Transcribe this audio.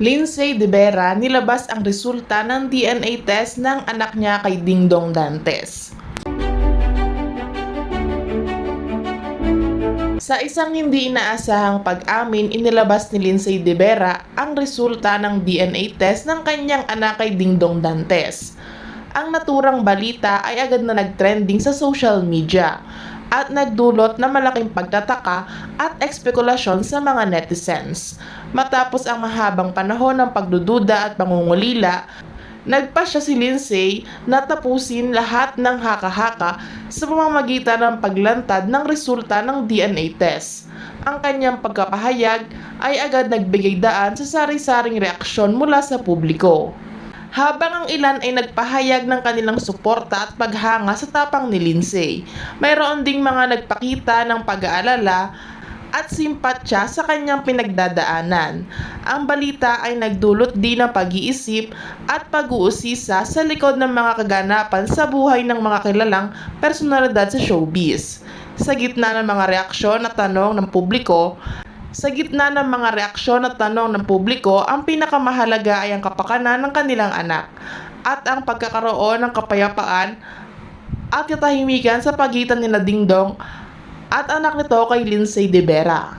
Lindsay De Vera nilabas ang resulta ng DNA test ng anak niya kay Dingdong Dantes. Sa isang hindi inaasahang pag-amin, inilabas ni Lindsay De Vera ang resulta ng DNA test ng kanyang anak kay Dingdong Dantes. Ang naturang balita ay agad na nagtrending sa social media at nagdulot na malaking pagtataka at ekspekulasyon sa mga netizens. Matapos ang mahabang panahon ng pagdududa at pangungulila, nagpa siya si Lindsay na tapusin lahat ng haka-haka sa pamamagitan ng paglantad ng resulta ng DNA test. Ang kanyang pagkapahayag ay agad nagbigay daan sa sari-saring reaksyon mula sa publiko. Habang ang ilan ay nagpahayag ng kanilang suporta at paghanga sa tapang ni Lindsay, mayroon ding mga nagpakita ng pag-aalala at simpatya sa kanyang pinagdadaanan. Ang balita ay nagdulot din ng pag-iisip at pag-uusisa sa likod ng mga kaganapan sa buhay ng mga kilalang personalidad sa showbiz. Sa gitna ng mga reaksyon at tanong ng publiko, sa gitna ng mga reaksyon at tanong ng publiko, ang pinakamahalaga ay ang kapakanan ng kanilang anak at ang pagkakaroon ng kapayapaan at katahimikan sa pagitan nila Dingdong at anak nito kay Lindsay De Vera.